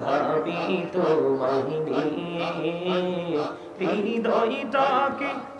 ভাবি তোমায় নিয়ে হৃদয়টাকে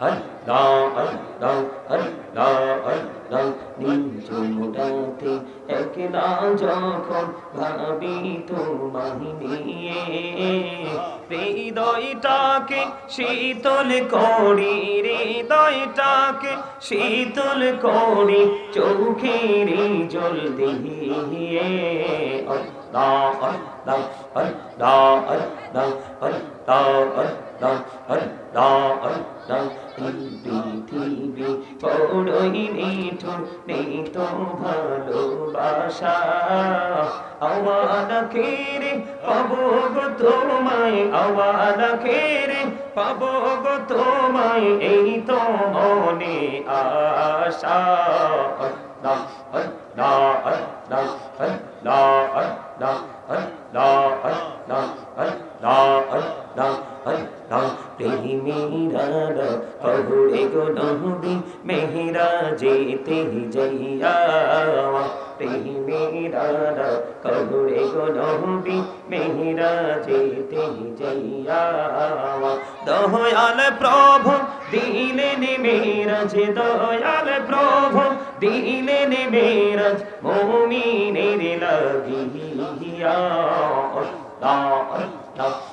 আল্লাহ আল্লাহ আল্লাহ আল্লাহ আল্লাহ আল্লাহ আল্লাহ আল্লাহ আল্লাহ আল্লাহ আল্লাহ আল্লাহ আল্লাহ নিজ মোটাতে একলা যখন ভাবি তোমায় নিয়ে হৃদয়টাকে শীতল করি হৃদয়টাকে শীতল করি চোখের জল দিয়ে আল্লাহ আল্লাহ আল্লাহ আল্লাহ আল্লাহ আল্লাহ আল্লাহ আল্লাহ এই পৃথিবী বড়ই নিঠুর নেই তো ভালোবাসা আওয়াজ খেরে পাবো গো তোমায় আওয়াজ খেরে পাবো গো তোমায় এই তো মনে আশা আল্লাহ আল্লাহ আল্লাহ আল্লাহ আল্লাহ আল্লাহ আল্লাহ প্রেমীরা কহুরে গো নহবি মেহরা যেতে যাইয়া প্রেমীরা কহুরে গো নহবি মেহরা যেতে যাইয়া দয়াল প্রভু দিলেন মেরাজ দয়াল প্রভু দিলেন মেরাজ মুমিনের লাগিয়া আল্লাহ আল্লাহ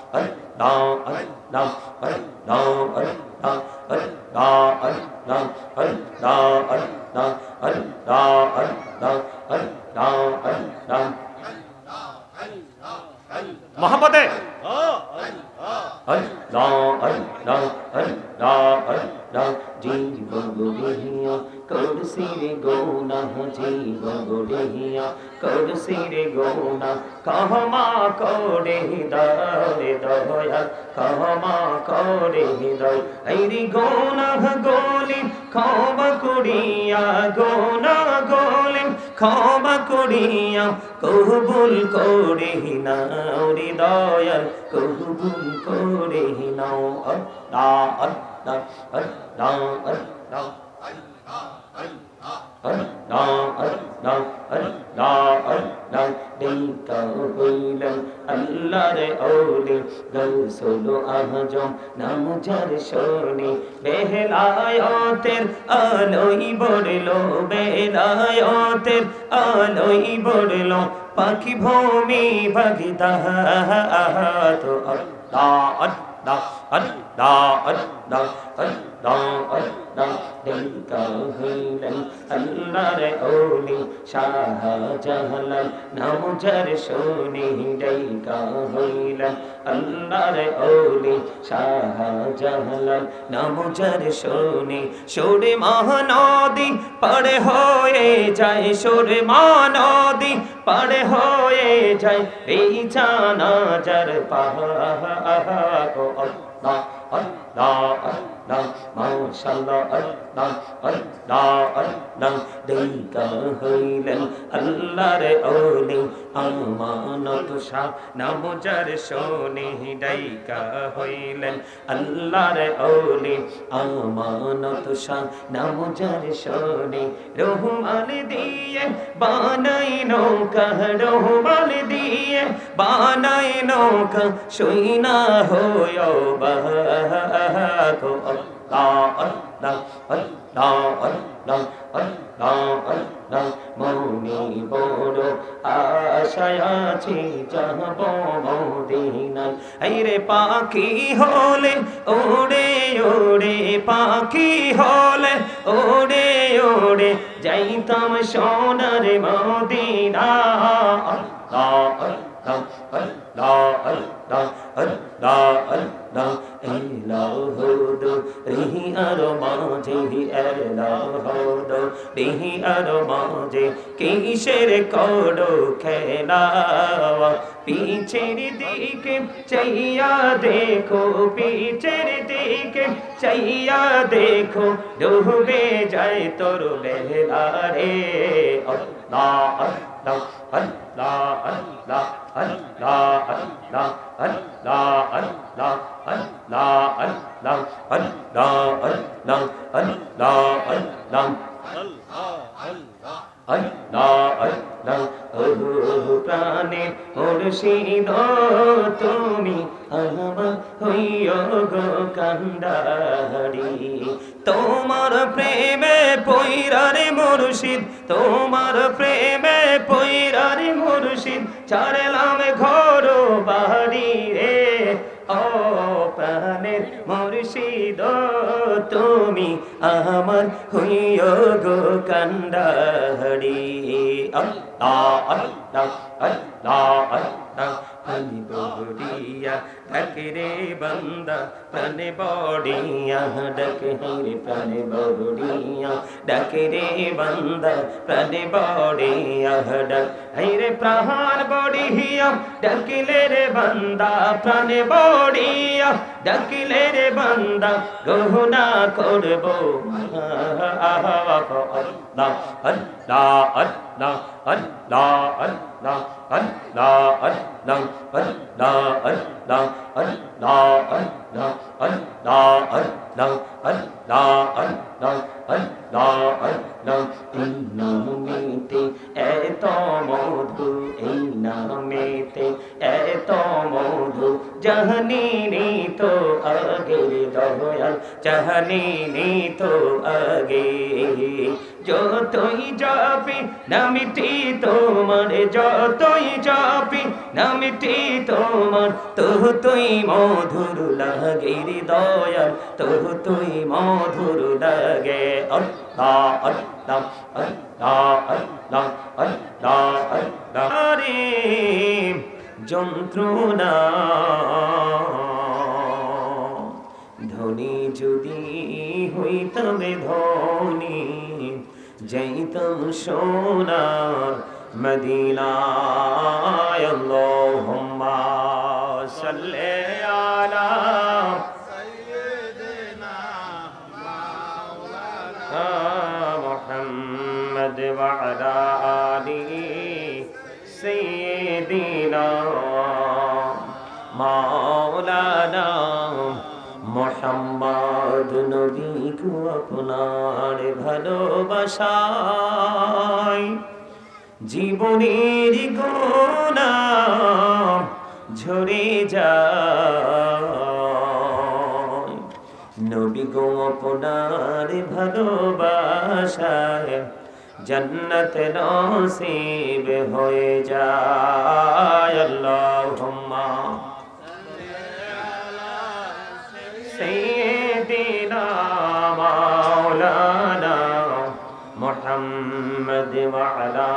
বুঝি বগুড়িয়া করছি রে গৌনা কহমা করে হৃদয়, দয়া। কহমা করে হৃদয় এই রে গৌনা গলি। ক্ষমা করিয়া গৌনা গলি। ক্ষমা করিয়া কহবুল করে নাও দয়াল কহবুল করে নাও। অদ্দা অদ্দা অদ্দা অদ্দা গৌসল আহজম নাম যার শোনে, বেহলায়তের আলোই বড়লো বেলায়তের আলোই বড়লো পাখি ভূমি ভগিতা তো আল্লাহ আল্লাহ। الله الله الله الله دلکا ہلن اللہ رے اولی شاہ جہلن نمجر شونی دلکا ہلن اللہ رے اولی শাহ জাহলাল নামজার শোনে সোরে মহানদী পাড়ে হয়ে যায় সোরে মহানদী পাড়ে হয়ে যায় এই জানাজার পাহা না না না। মাশাআল্লাহ আল্লাহ আল্লাহ আল্লাহ দেখা হইলেন আল্লাহর ওলি আমানত শাহ নাম যার শোনে ডাইকা হইলেন আল্লাহর ওলি আমানত শাহ নাম যার শোনে রহমান দিয়ে বানাই নৌকা রহমান দিয়ে বানাই নৌকা সইনা হয়ে বাহ মনে বড় আশায় আছি যাব মদিনায় এই রে পাখি হলে ওড়ে ওড়ে পাখি হলে ওড়ে ওড়ে যাইতাম সোনার মদিনা আল্লাহ আল্লাহ আল্লাহ আল্লাহ আর মন জিহি এলাম রিহি আর মাঝে কিসের করো খেলাওয়া পিছের দিকে চাইয়া দেখো পিছের দিকে চাইয়া দেখো ডুবে যায় তোর বেলা রে আল্লাহ আল্লাহ আল্লাহ আল্লাহ আল্লাহ আল্লাহ আল্লাহ আল্লাহ আল্লাহ আল্লাহ আল্লাহ আল্লাহ আল্লাহ আল্লাহ প্রাণে তুমি আমার হইয় গো কান্ডারি তোমার প্রেমে পৈরারে মুর্শিদ তোমার প্রেমে পৈরারে মুর্শিদ ছাড়লাম ঘর বাড়ি প্রাণের মুর্শিদ তুমি আমার হইও গো কান্ডারি আল্লাহ আল্লাহ আল্লাহ আল্লাহ প্রাণে বড়িয়া ডাকে রে বন্দা প্রাণে বড়িয়া ডাকে রে প্রাণে বড়িয়া ডাকে রে বন্দা প্রাণে বড়িয়া ডাক রে প্রাণ বড়িয়া ডাকিলে রে বন্দা প্রাণে বড়িয়া ডাকিলে রে বন্দা গহনা করব আল্লাহ আল্লাহ আল্লাহ আল্লাহ আল্লাহ আল্লাহ আল্লাহ আল্লাহ আল্লাহ এই নামেতে এত মধু এই নামেতে এত মধু জাহানি নি তো আগের দয়াল, জাহানি নি তো আগে। যতই যাবি, নামিটি তোমার, যতই যাবি, নামিটি তোমার তহু তুই মধুর লাগে দয়াল তহু তুই মধুর লাগে। আল্লাহ আল্লাহ আল্লাহ আল্লাহ আল্লাহ আল্লাহ। যন্ত্রণা। ধনী যদি হইতবে ধনী যাইতাম সোনার মদিনায় আল্লাহুম্মা সাল্লি মোহাম্মদ নবী কু আপনার ভালোবাসায়। জীবনের গোনা ঝরে যায়। নবী গো আপনার ভালোবাসায় জন্নত নসিব হয়ে যায়। আল্লাহুম্মা سيدنا مولانا محمد وعلى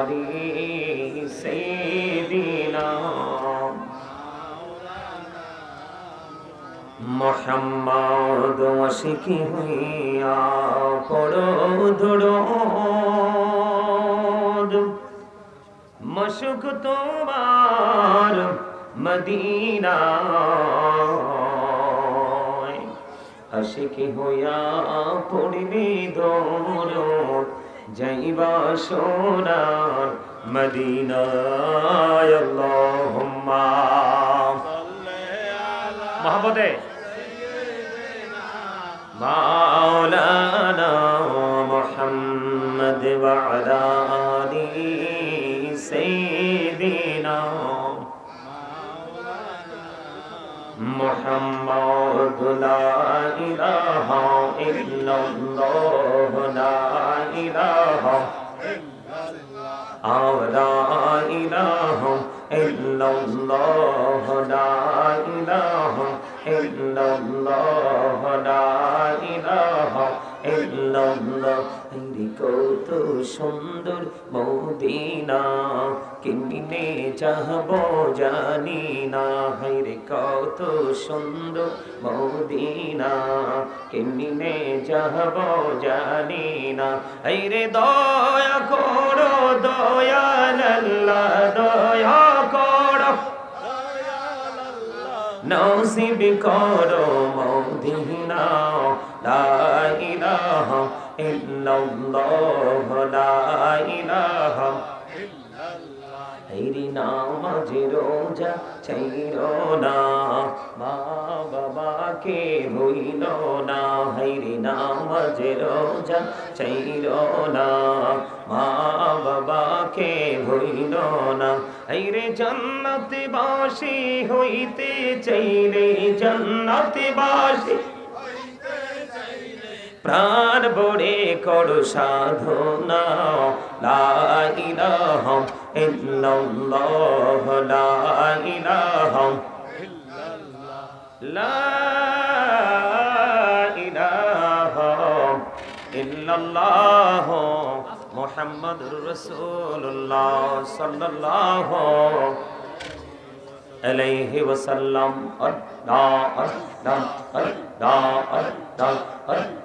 آله سيدنا محمد وشكي هيا قرود درود مشک তোমার মদিনা আশিকি হইয়া পড়বি দৌড় যাইবা সোনার মদিনায়। আল্লাহুম্মা। মাওলানা মুহাম্মদ ওয়া محمد لا إله إلا الله لا إله أو لا إله إلا الله لا إله إلا الله لا إله ইল্লাল্লাহ কত সুন্দর মৌদিনা। কেমনে যাহব জানি না হাইরে কত সুন্দর মৌদিনা। কেমনে যাহব জানি না হাইরে দয়া করো দয়া দয়া করো। নসিব করো মৌদিনা। লা ইলাহা ইল্লাল্লাহ লা ইলাহা হেরি নামাজ রোজা চাইর না মা বাবাকে হইল না হেরি নামাজ রোজা চাইর না মা বাবাকে হইল না হেরে জান্নাতে বাসি হইতে চাইলে জান্নাতে বাসি প্রাণ ভরে করো সাধনা। লাইলাহম ইল্লাল্লাহ লাইলাহম লাইলাহম ইল্লাল্লাহ মুহাম্মাদুর রাসূলুল্লাহ সাল্লাল্লাহু আলাইহি ওয়াসাল্লাম। আর না আর না আর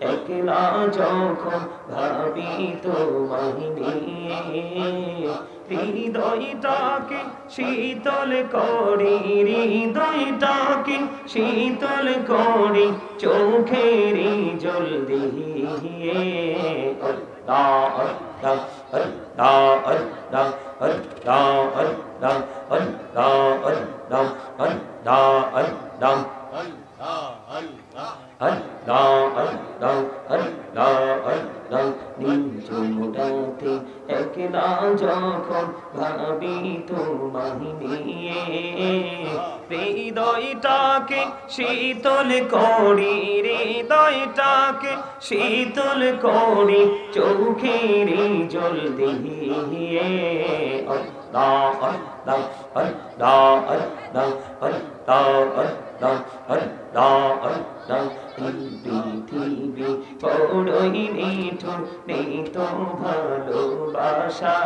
একলা যখন ভাবি তোমায় নিয়ে হৃদয়টাকে শীতল করি, হৃদয়টাকে শীতল করি, চোখেরি জল দিয়ে। আল্লাহ আল্লাহ আল্লাহ আল্লাহ আল্লাহ আল্লাহ আল্লাহ আল্লাহ আল্লাহ আল্লাহ হৃদয়টাকে শীতল করি হৃদয়টাকে শীতল করি চোখের জল দিয়ে। দা দা দা দা দা আল্লাহ পৃথিবী বড়ই নিঠুর নেই তো ভালোবাসা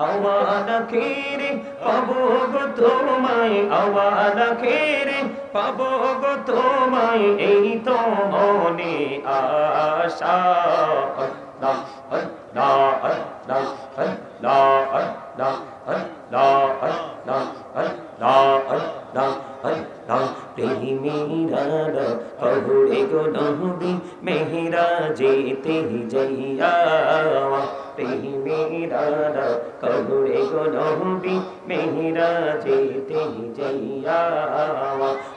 আওয়াজ খেরে পাবো গো তোমায় আওয়াজ খেরে পাবো গো তোমায় এই তো মনে আশা আল্লাহ আল্লাহ আল্লাহ আল্লাহ আল্লাহ আল্লাহ আল্লাহ আল্লাহ আল্লাহ আল্লাহ প্রেমীরা পহুড়ে গো নহবি মেহরা যেতে যাইয়া।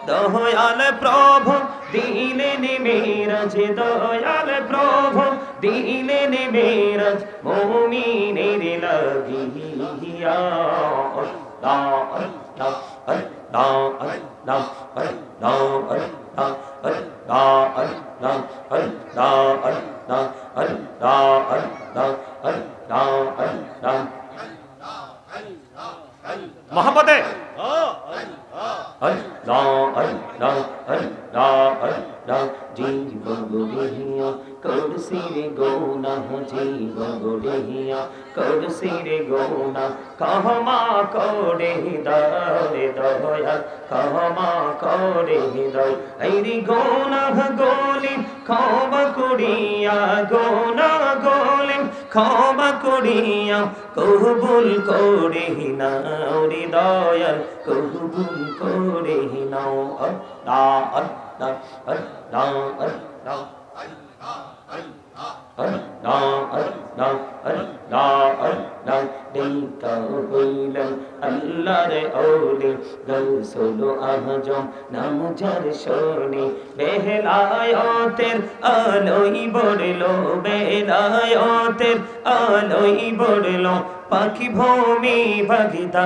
দয়াল প্রভু, দিলেন মেরাজ, দয়াল প্রভু, দিলেন মেরাজ, মুমিনের লাগিয়া। নাম হরি নাম হরি নাম হরি না হরি নাম হরি না হরি নাম হরি না হরি নাম হরি না হরি মহাপদে জীব গোবিহিয়া কর সিরে গৌনা জীব গোবিহিয়া কর সিরে গৌনা ক্ষমা করে রে দয়াল ক্ষমা করে দাও এই রে গোনা গলি ক্ষমা করিয়া গোনা গলি ক্ষমা করিয়া কবুল করে নাও রে দয়াল কবুল করে নাও আল্লাহ আল্লাহ আল্লাহ আল্লাহ Allah, Allah, Allah, Allah, দেখা হইলেন আল্লাহর ওলি গৌসল আজম নাম যার শোনে বেহলায়তের আলোই বড়লো বেলায়তের আলোই বড়লো পাখি ভূমি ভাগিদা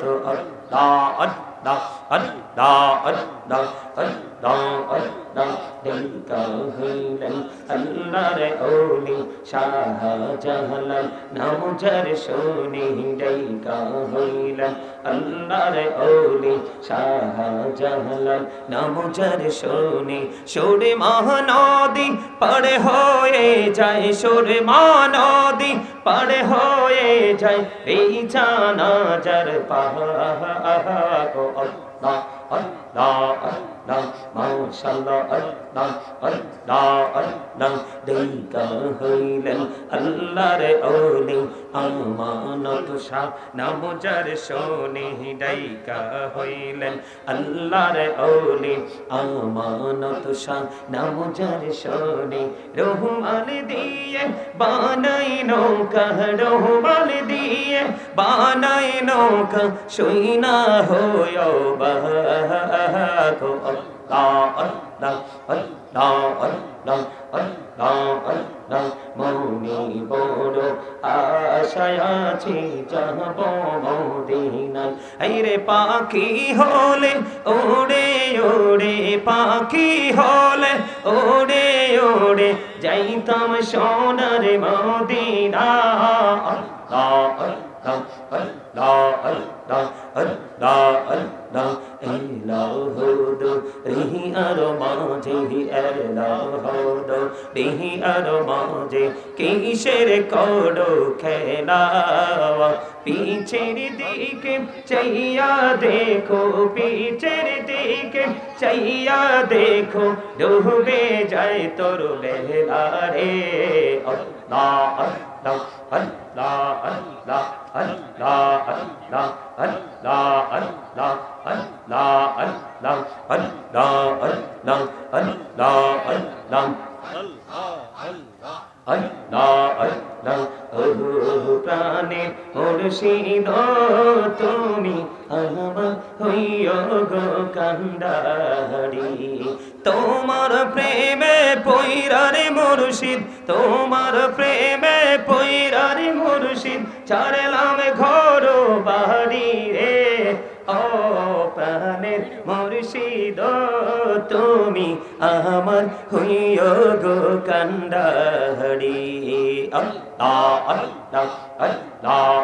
তো আল্লাহ আল্লাহ Allah Allah Allah Allah Dinka hilan Allah re oli Shah Jahalan Namujar shuni Dinka hilan Allah re oli Shah Jahalan Namujar shuni Shuri mahanadi Pade hoye jai Shuri mahanadi Pade hoye jai Ei jana jar paha Go Allah la la la Allah, Allah, মাশাআল্লাহ আল্লাহ আল্লাহ আল্লাহ দেখা হইলেন আল্লাহর ওলি আমানত শাহ নাম যার শোনে ডাইকা হইলেন আল্লাহর ওলি আমানত শাহ নাম যার শোনে রহমান দিয়ে বানাই নৌকা রহমান দিয়ে বানাই নৌকা সইনা হয় বাহো Allah, মনি বড় আশায় আছি যাব মদিনায় আইরে পাখি হলে ওড়ে ওড়ে পাখি হলে ওড়ে ওড়ে যাইতাম সোনার মদিনা আল্লাহ আল্লাহ আল্লাহ আল্লাহ আল্লাহ আল্লাহ রিহি আর মাঝে এলাহুদু রিহি আর মাঝে কিসের করো খেলাওয়া পিছের দিকে চাইয়া দেখো পিছের দিকে চাইয়া দেখো ডুবে যায় তোর বেলা রে আল্লাহ আল্লাহ মুর্শিদ, তোমার প্রেমে পৈরারি মুর্শিদ, ছাড়লাম ঘর বাড়ি রে। ও প্রাণের মুর্শিদ, তুমি আমার হইয় গো কান্দারি আল্লাহ আল্লাহ আল্লাহ।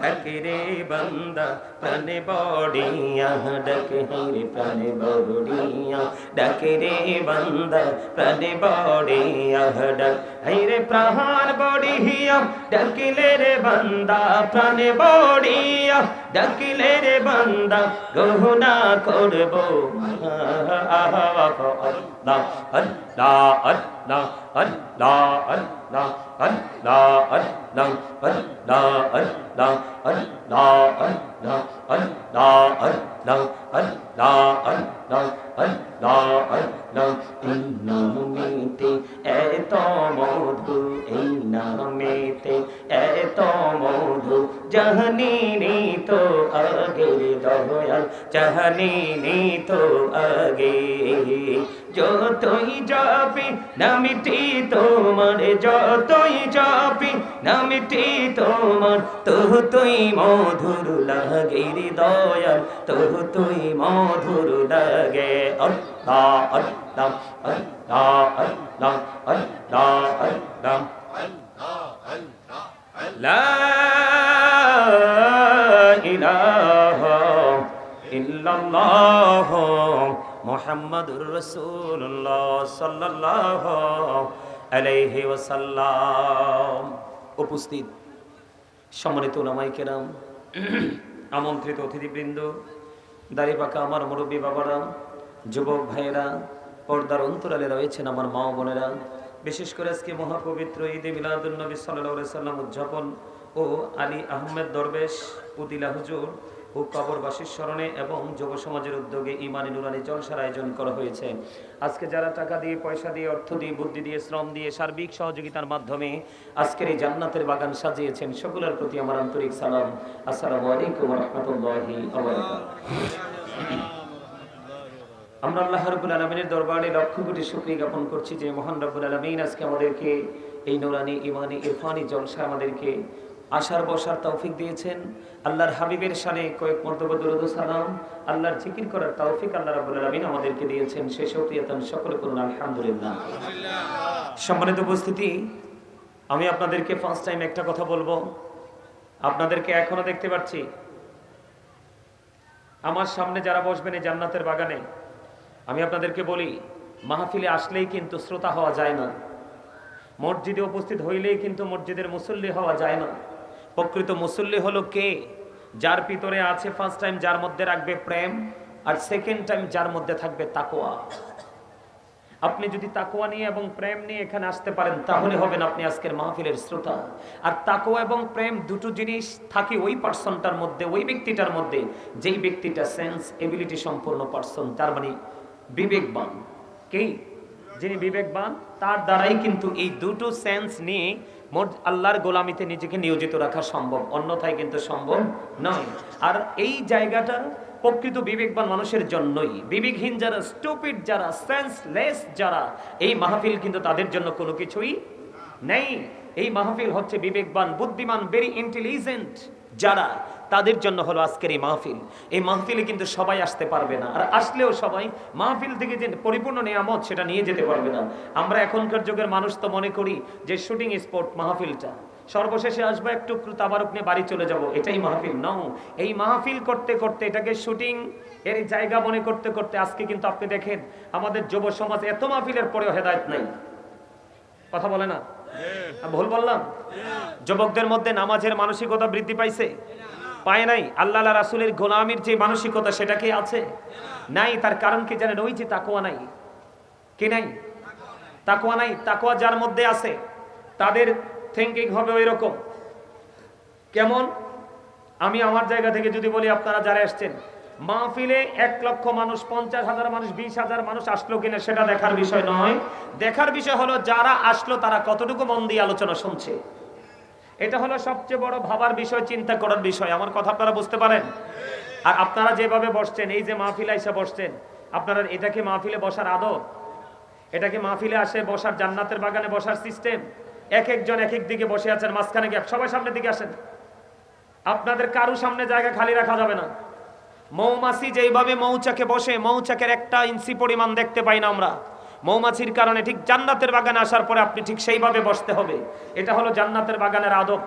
ডাকে রে বন্দা প্রাণে বড়িয়া ডাকে রে প্রাণে বড়িয়া ডাকে রে বন্দা প্রাণে বড়িয়া ডাক রে প্রাণ বড়িয়া ডাকিলে রে বন্দা প্রাণে বড়িয়া ডাকিলে রে বন্দা গহনা করব। আল্লাহ আল্লাহ নামেতে এত মধু, এই নামেতে এত মধু, জাহানি তো আগে দয়াল, জাহানি তো আগে। যতই যাবি নামিটি তোমার, যতই যাবি নামিটি তোমার তহ তুই মধুর লাগে দয়াল তহ তুই মধুর লাগে। মোহাম্মদুর রসুল্লাহ সাল্লাহ আলাইহি ওয়াসাল্লাম উপস্থিত সম্মানিত নামাই কেরাম, আমন্ত্রিত অতিথিবৃন্দ দাঁড়িয়ে পাকা আমার মুরব্বী বাবারাম যুবক ভাইয়েরা, পর্দার অন্তরালে রয়েছেন আমার মা বোনেরা। বিশেষ করে আজকে মহাপবিত্র ঈদে মিলাদুলনবী সাল্লাহ সাল্লাম উদযাপন ও আলী আহমেদ দরবেশ, উদিলা হুজুর ও কবরবাসীর স্মরণে এবং যুব সমাজের উদ্যোগে ইমানি নুরানি জলসার আয়োজন করা হয়েছে। আজকে যারা টাকা দিয়ে, পয়সা দিয়ে, অর্থ দিয়ে, বুদ্ধি দিয়ে, শ্রম দিয়ে, সার্বিক সহযোগিতার মাধ্যমে আজকের এই জান্নাতের বাগান সাজিয়েছেন, সকলের প্রতি আমার আন্তরিক সালাম। আসসালামু আলাইকুম রহমতুল্লাহি আমরা আল্লাহ রবুল আলমিনের দরবারে লক্ষ কোটি শুক্রিয়া জ্ঞাপন করছি যে মহান রব্বুল আলমিন আজকে আমাদেরকে এই নুরানি ইমানি ইরফানি জলসা আমাদেরকে আসার বসার তৌফিক দিয়েছেন। আল্লাহর হাবিবের সানে কয়েক মর্তব্য দুরুদ সালাম, আল্লাহর জিকির করার তৌফিক আল্লাহ রাব্বুল আলামিন আমাদেরকে দিয়েছেন। সেই সক্রিয়তান সকলে করুন আলহামদুলিল্লাহ। সম্মানিত উপস্থিতি, আমি আপনাদেরকে ফার্স্ট টাইম একটা কথা বলব। আপনাদেরকে এখনও দেখতে পাচ্ছি। আমার সামনে যারা বসবেন এই জান্নাতের বাগানে আমি আপনাদেরকে বলি, মাহফিলে আসলেই কিন্তু শ্রোতা হওয়া যায় না। মসজিদে উপস্থিত হইলেই কিন্তু মসজিদের মুসল্লি হওয়া যায় না। প্রকৃত মুসল্লি হলো কে? যার ভিতরে আছে ফার্স্ট টাইম যার মধ্যে রাখবে প্রেম, আর সেকেন্ড টাইম যার মধ্যে থাকবে তাকোয়া আপনি যদি তাকোয়া নিয়ে এবং প্রেম নিয়ে এখানে আসতে পারেন, তাহলে হবেন আপনি আজকের মাহফিলের শ্রোতা। আর তাকোয়া এবং প্রেম দুটো জিনিস থাকে ওই পার্সনটার মধ্যে, ওই ব্যক্তিটার মধ্যে। যেই ব্যক্তিটা সেন্স এবিলিটি সম্পূর্ণ পার্সন তার মানে বিবেকবান কে? যিনি বিবেকবান তার দ্বারাই কিন্তু এই দুটো সেন্স নিয়ে মোট আল্লাহর গোলামিতে নিজেকে নিয়োজিত রাখা সম্ভব। অন্যথায় কিন্তু সম্ভব নয়। আর এই জায়গাটা প্রকৃত বিবেকবান মানুষের জন্যই। বিবেকহীন যারা স্টুপিড যারা সেন্সলেস যারা, এই মাহফিল কিন্তু তাদের জন্য কোনো কিছুই নেই। এই মাহফিল হচ্ছে বিবেকবান বুদ্ধিমান ভেরি ইন্টেলিজেন্ট যারা, তাদের জন্য হলো আজকের এই মাহফিল। এই মাহফিলে কিন্তু সবাই আসতে পারবে না। আর আসলেও সবাই মাহফিল থেকে যে পরিপূর্ণ নিয়ামত, সেটা নিয়ে যেতে পারবে না। আমরা এখনকার যুগের মানুষ তো মনে করি যে শুটিং স্পট মাহফিলটা। সর্বশেষে আসব একটু তাবারক নিয়ে বাড়ি চলে যাব। এটাই মাহফিল নও এই মাহফিল করতে করতে, এটাকে শুটিং এর জায়গা মনে করতে করতে আজকে কিন্তু আপনি দেখেন, আমাদের যুব সমাজ এত মাহফিলের পরেও হেদায়ত নাই। কথা বলে না? ভুল বললাম? যুবকদের মধ্যে নামাজের মানসিকতা বৃদ্ধি পাইছে? পায় নাই? আল্লাহ রাসুলের গোলামির যে মানসিকতা সেটা কি আছে? নাই তার কারণ কি জানেন? ওই যে তাকুয়া নাই। কি নাই? তাকুয়া নাই। তাকুয়া যার মধ্যে আছে তাদের থিঙ্কিং হবে ওই রকম কেমন? আমি আমার জায়গা থেকে যদি বলি আপনারা যারা এসছেন মাহফিলে এক লক্ষ মানুষ, পঞ্চাশ হাজার মানুষ, বিশ হাজার মানুষ আসলো কিনা সেটা দেখার বিষয় নয়। দেখার বিষয় হলো যারা আসলো তারা কতটুকু মন দিয়ে আলোচনা শুনছে। এটা হলো সবচেয়ে বড় ভাবার বিষয়, চিন্তা করার বিষয়। আমার কথা আপনারা বুঝতে পারেন? আর আপনারা যেভাবে বসছেন, এই যে মাহফিলে এসে বসছেন, আপনারা এটা কি মাহফিলে বসার আদব? এটাকে মাহফিলে আসে বসার জান্নাতের বাগানে বসার সিস্টেম এক একজন এক এক দিকে বসে আছেন, মাঝখানে গ্যাপ সবাই সামনের দিকে আসেন? আপনাদের কারও সামনে জায়গা খালি রাখা যাবে না। মৌমাছি যেইভাবে মৌচাকে বসে মৌচাকের একটা ইঞ্চি পরিমাণ দেখতে পাই না আমরা। মৌমাছির কারণে ঠিক জান্নাতের বাগানে আসার পরে আপনি ঠিক সেইভাবে বসতে হবে। এটা হলো জান্নাতের বাগানের আদব।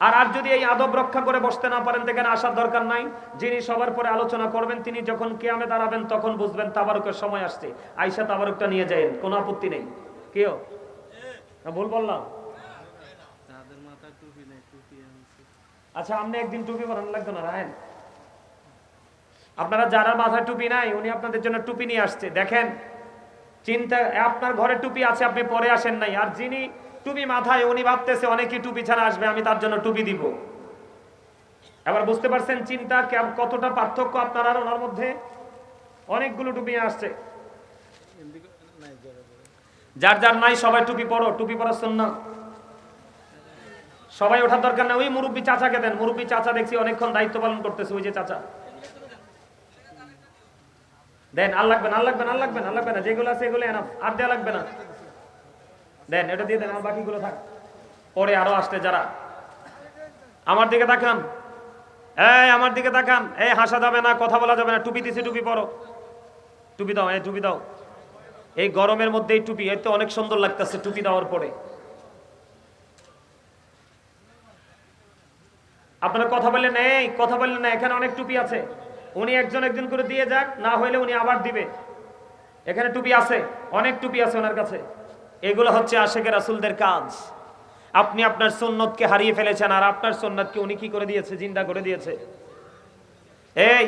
আর আর যদি এই আদব রক্ষা করে বসতে না পারেন সেখানে আসার দরকার নাই। যিনি সবার পরে আলোচনা করবেন তিনি যখন কেয়ামে দাঁড়াবেন তখন বুঝবেন তাবারকের সময় আসছে। আইসা তাবারকটা নিয়ে যায় কোনো আপত্তি নেই। কেউ? ভুল বললাম। আচ্ছা আপনি একদিন টুপি বানানো লাগতো না রায়ন আপনারা যারা মাথায় টুপি নাই, উনি আপনাদের জন্য টুপি নিয়ে আসছে। দেখেন, চিন্তা, আপনার ঘরে টুপি আছে, আপনি পরে আসেন নাই। আর যিনি টুপি মাথায়, উনি ভাবতেছে, অনেকেই টুপি ছাড়া আসবে, আমি তার জন্য টুপি দিব। এবার বুঝতে পারছেন চিন্তা কতটা পার্থক্য আপনার ওনার মধ্যে? অনেকগুলো টুপি আসছে। যার যার নাই, সবাই টুপি পরো, টুপি পরার না সবাই ওঠার দরকার নেই। ওই মুরব্বী চাচাকে দেন। মুরব্বী চাচা দেখছি অনেকক্ষণ দায়িত্ব পালন করতেছে, ওই যে চাচা। দেন, আর লাগবে না লাগবে না লাগবে না লাগবে না, যেগুলো আছে এগুলো এনাফ আর দেওয়া লাগবে না। দেন, এটা দিয়ে দেন আর বাকিগুলো থাক। পরে আরও আসতে যারা। আমার দিকে তাকান। এই, আমার দিকে তাকান। এই, হাসা যাবে না, কথা বলা যাবে না। টুপি দিছে, টুপি পরো। টুপি দাও, এই, টুপি দাও। এই গরমের মধ্যে এই টুপি এতে অনেক সুন্দর লাগতেছে টুপি দেওয়ার পরে। আপনারা কথা বললেন, এই, কথা বললেন না, এখানে অনেক টুপি আছে। উনি একজন একজন করে দিয়ে যাক, না হইলে উনি আবার দিবে। এখানে টুপি আছে, অনেক টুপি আছে ওনার কাছে। এগুলো হচ্ছে আশেকের রাসুলদের কাজ। আপনি আপনার সুন্নতকে হারিয়ে ফেলেছেন, আর আপনার সুন্নতকে উনি কি করে দিয়েছে? জিন্দা করে দিয়েছে। এই,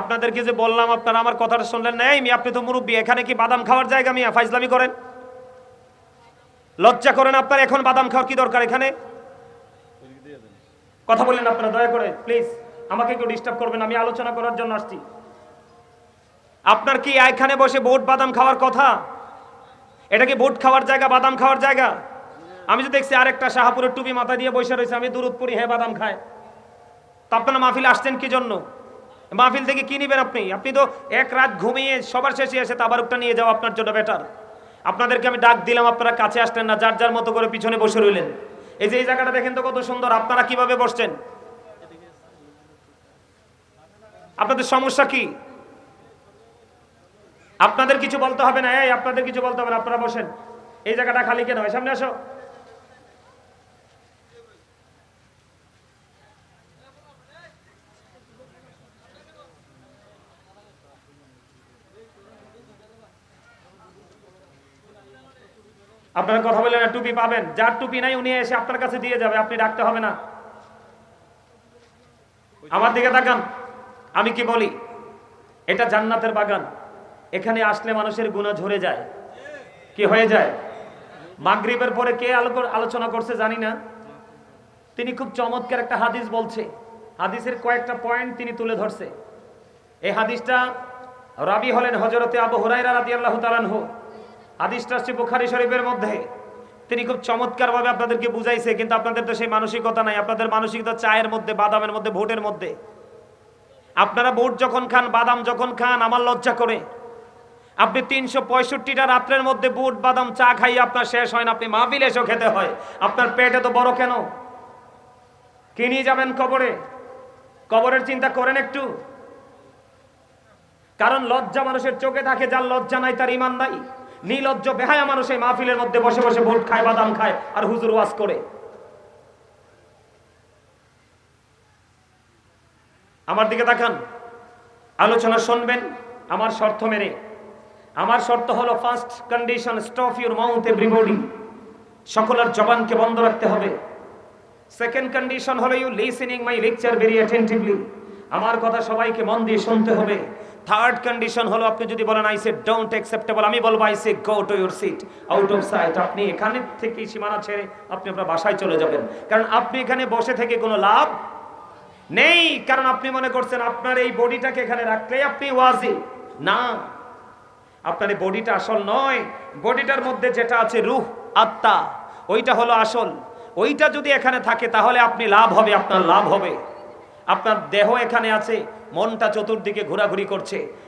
আপনাদেরকে যে বললাম, আপনারা আমার কথাটা শুনলেন না? এই আপনি তো মুরব্বী, এখানে কি বাদাম খাওয়ার জায়গা মিয়া? ফাইজলামি করেন। লজ্জা করেন আপনার, এখন বাদাম খাওয়ার কি দরকার এখানে? কথা বললেন আপনারা, দয়া করে প্লিজ আমাকে কেউ ডিস্টার্ব করবেন আমি আলোচনা করার জন্য আসছি। আপনার কি এখানে বসে বোট বাদাম খাওয়ার কথা? এটা কি বোট খাওয়ার জায়গা, বাদাম খাওয়ার জায়গা? আমি তো দেখছি আরেকটা শাহাপুরের টুপি মাথা দিয়ে বসে রয়েছে, আমি দুরুদ পড়ি হ্যাঁ বাদাম খায়। তা আপনারা মাহফিল আসছেন কি জন্য? মাহফিল থেকে কি নিবেন আপনি? আপনি তো এক রাত ঘুমিয়ে সবার শেষে এসে তাবারুকটা নিয়ে যাও আপনার জন্য বেটার আপনাদেরকে আমি ডাক দিলাম, আপনারা কাছে আসলেন না, যার যার মতো করে পিছনে বসে রইলেন। এই যে এই জায়গাটা দেখেন তো কত সুন্দর, আপনারা কীভাবে বসছেন? আপনাদের সমস্যা কি? আপনাদের কিছু বলতে হবে না। এই, আপনাদের কিছু বলতে হবে না, আপনারা বসেন। এই জায়গাটা খালি কেন? সামনে আসো। আপনারা কথা বললেন টুপি পাবেন। যার টুপি নাই, উনি এসে আপনার কাছে দিয়ে যাবে, আপনি ডাকতে হবে না। আমার দিকে তাকান। আমি কি বলি? এটা জান্নাতের বাগান। এখানে আসলে মানুষের গুণা ঝরে যায়। কি হয়ে যায়? মাগরিবের পরে কে আলো- আলোচনা করছে জানি না। তিনি খুব চমৎকার একটা হাদিস বলছে। হাদিসের কয়েকটা পয়েন্ট তিনি তুলে ধরছে। এই হাদিসটা রাবি হলেন হজরতে আবু হুরাইরা রাদিয়াল্লাহু তাআলাহু হাদিসটা হচ্ছে বুখারী শরীফের মধ্যে। তিনি খুব চমৎকারভাবে আপনাদেরকে বুঝাইছে, কিন্তু আপনাদের তো সেই মানসিকতা নাই। আপনাদের মানসিকতা চায়ের মধ্যে, বাদামের মধ্যে, ভোটের মধ্যে। আপনারা বুট যখন খান, বাদাম যখন খান, আমার লজ্জা করে। আপনি তিনশো পঁয়ষট্টিটা রাত্রের মধ্যে বুট, বাদাম, চা খাইয়ে আপনার শেষ হয় না, আপনি মাহফিল এসেও খেতে হয়। আপনার পেটে তো বড় কেন? কি নিয়ে যাবেন কবরে? কবরের চিন্তা করেন একটু। কারণ লজ্জা মানুষের চোখে থাকে, যার লজ্জা নাই, তার ইমান নাই। নিলজ্জ, বেহায়া মানুষ এই মাহফিলের মধ্যে বসে বসে বুট খায়, বাদাম খায়, আর হুজুর ওয়াজ করে। আমার দিকে তাকান। আলোচনা শুনবেন, আমার শর্ত মেনে। আমার শর্ত হলো first condition stop your mouth everybody সকলের জবানকে বন্ধ রাখতে হবে। সেকেন্ড কন্ডিশন হলো you listening my lecture very attentively আমার কথা সবাইকে মন দিয়ে শুনতে হবে। থার্ড কন্ডিশন হলো আপনি যদি বলেন আই সে ডোন্ট অ্যাকসেপ্টেবল আমি বলব I say go to your seat out of sight আপনি এখানে থেকে সীমানা ছেড়ে আপনি আপনার বাসায় চলে যাবেন। কারণ আপনি এখানে বসে থেকে কোনো লাভ নেই, কারণ আপনি মনে করছেন আপনার এই বডিটাকে এখানে রাখলেই আপনি ওয়াজি না। আপনার এই বডিটা আসল নয়। বডিটার মধ্যে যেটা আছে রুহ, আত্মা, ওইটা হলো আসল। ওইটা যদি এখানে থাকে, তাহলে আপনি লাভ হবে, আপনার লাভ হবে। আপনার দেহ এখানে আছে, মনটা চতুর্দিকে ঘোরাঘুরি করছে।